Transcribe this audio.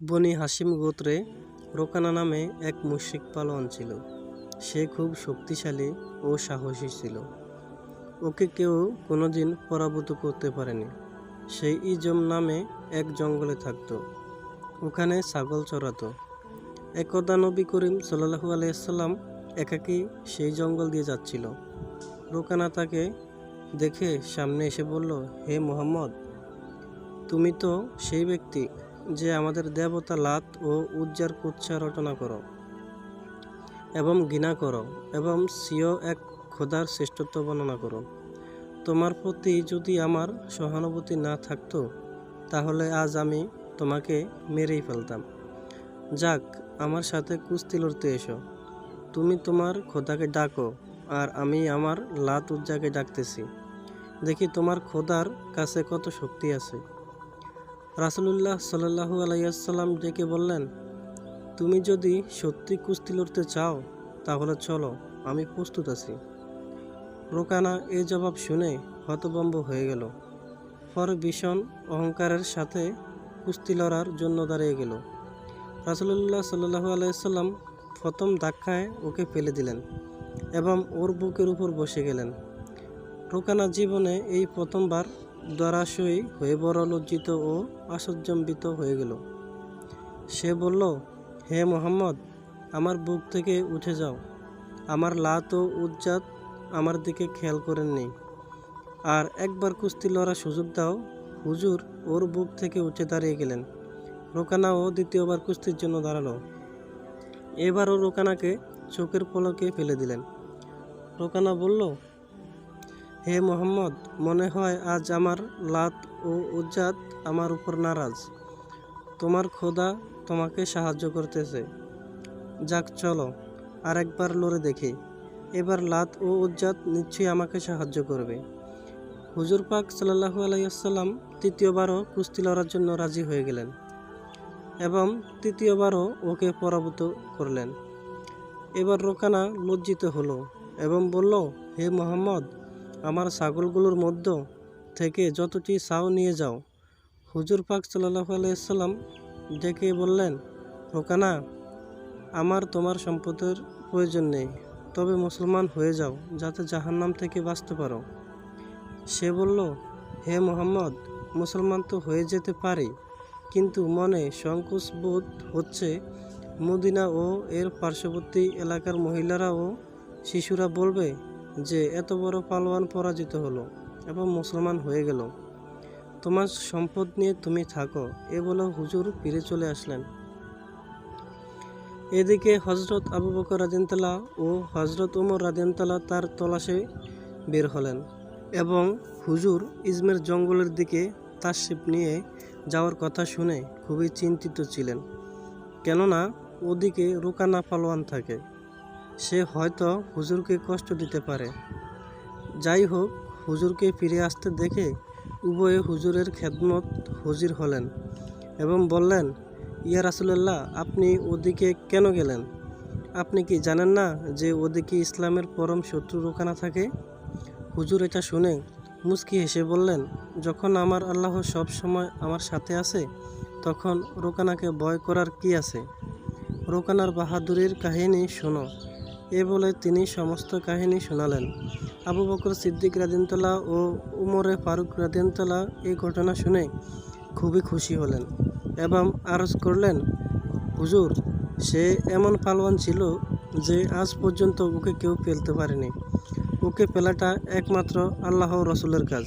বনি হাসিম গোত্রে রোকানা নামে এক মুশিক পালোয়ান ছিল। সে খুব শক্তিশালী ও সাহসী ছিল। ওকে কেউ কোনোদিন পরাভূত করতে পারেনি। সেই ইজম নামে এক জঙ্গলে থাকতো। ওখানে ছাগল চড়াতো একদা নবী করিম সাল্লাহু আলাইসাল্লাম একাকী সেই জঙ্গল দিয়ে যাচ্ছিল। রোকানা তাকে দেখে সামনে এসে বলল, হে মোহাম্মদ, তুমি তো সেই ব্যক্তি যে আমাদের দেবতা লাত ও উজ্জার কুচ্ছা রচনা করো এবং ঘৃণা করো এবং সিও এক খোদার শ্রেষ্ঠত্ব বর্ণনা করো। তোমার প্রতি যদি আমার সহানুভূতি না থাকতো, তাহলে আজ আমি তোমাকে মেরেই ফেলতাম। যাক, আমার সাথে কুস্তি লড়তে এসো। তুমি তোমার খোদাকে ডাকো, আর আমি আমার লাত উজ্জাকে ডাকতেছি। দেখি তোমার খোদার কাছে কত শক্তি আছে। রাসুলুল্লাহ সাল্লাহু আলাইসাল্লাম ডেকে বললেন, তুমি যদি সত্যি কুস্তি লড়তে চাও, তাহলে চলো, আমি প্রস্তুত আছি। রোকানা এই জবাব শুনে হতভম্ব হয়ে গেল। পরে ভীষণ অহংকারের সাথে কুস্তি লড়ার জন্য দাঁড়িয়ে গেল। রাসুলুল্লাহ সাল্লাহু আলাইসাল্লাম প্রথম ধাক্কায় ওকে ফেলে দিলেন এবং ওর বুকের উপর বসে গেলেন। রোকানা জীবনে এই প্রথমবার দ্বারাশয়ী হয়ে বড় লজ্জিত ও আশ্চর্যম্বিত হয়ে গেল। সে বলল, হে মোহাম্মদ, আমার বুক থেকে উঠে যাও। আমার লাত ও উজ্জাত আমার দিকে খেয়াল করেননি আর একবার কুস্তি লড়ার সুযোগ দাও। হুজুর ওর বুক থেকে উঠে দাঁড়িয়ে গেলেন। রোকানাও দ্বিতীয়বার কুস্তির জন্য দাঁড়াল। এবারও রোকানাকে চোখের পলকে ফেলে দিলেন। রোকানা বলল হে মোহাম্মদ, মনে হয় আজ আমার লাত ও উজ্জাত আমার উপর নারাজ। তোমার খোদা তোমাকে সাহায্য করতেছে। যাক, চলো, আরেকবার লড়ে দেখি। এবার লাত ও উজ্জাত নিশ্চয়ই আমাকে সাহায্য করবে। হুজুর পাক সাল্লাহু আলাইসাল্লাম তৃতীয়বারও কুস্তি লড়ার জন্য রাজি হয়ে গেলেন এবং তৃতীয়বারও ওকে পরাভূত করলেন। এবার রোকানা লজ্জিত হলো এবং বলল, হে মোহাম্মদ আমার ছাগলগুলোর মধ্য থেকে যতটি সাও নিয়ে যাও। হুজুর পাক সাল্লাহ আলাইসাল্লাম ডেকে বললেন, রোকানা, আমার তোমার সম্পদের প্রয়োজন নেই। তবে মুসলমান হয়ে যাও, যাতে জাহান্নাম থেকে বাঁচতে পারো। সে বলল, হে মোহাম্মদ, মুসলমান তো হয়ে যেতে পারি, কিন্তু মনে সংকোচ বোধ হচ্ছে মদিনা ও এর পার্শ্ববর্তী এলাকার মহিলারা ও শিশুরা বলবে যে এত বড় পালোয়ান পরাজিত হলো এবং মুসলমান হয়ে গেল। তোমার সম্পদ নিয়ে তুমি থাকো, এ বলে হুজুর ফিরে চলে আসলেন। এদিকে হজরত আবু বকর রাজেনতালা ও হজরত উমর রাজেনতালা তার তলাশে বের হলেন এবং হুজুর ইজমের জঙ্গলের দিকে তাশিপ নিয়ে যাওয়ার কথা শুনে খুবই চিন্তিত ছিলেন। কেননা ওদিকে রোকানা পালোয়ান থাকে। সে হয়তো হুজুরকে কষ্ট দিতে পারে। যাই হোক, হুজুরকে ফিরে আসতে দেখে উভয়ে হুজুরের খেদমত হুজির হলেন এবং বললেন, ইয়া রাসুলাল্লাহ, আপনি ওদিকে কেন গেলেন? আপনি কি জানেন না যে ওদিকে ইসলামের পরম শত্রু রোকানা থাকে? হুজুর এটা শুনে মুস্কি হেসে বললেন, যখন আমার আল্লাহ সব সময় আমার সাথে আছে, তখন রোকানাকে ভয় করার কি আছে? রোকানার বাহাদুরির কাহিনী শোনো। এ বলে তিনি সমস্ত কাহিনী শোনালেন। আবু বকর সিদ্দিক রাদিনতলা ও উমরে ফারুক রাদিনতলা এই ঘটনা শুনে খুবই খুশি হলেন এবং আরজ করলেন, হুজুর, সে এমন পালোয়ান ছিল যে আজ পর্যন্ত ওকে কেউ ফেলতে পারেনি। ওকে ফেলাটা একমাত্র আল্লাহ রসুলের কাজ।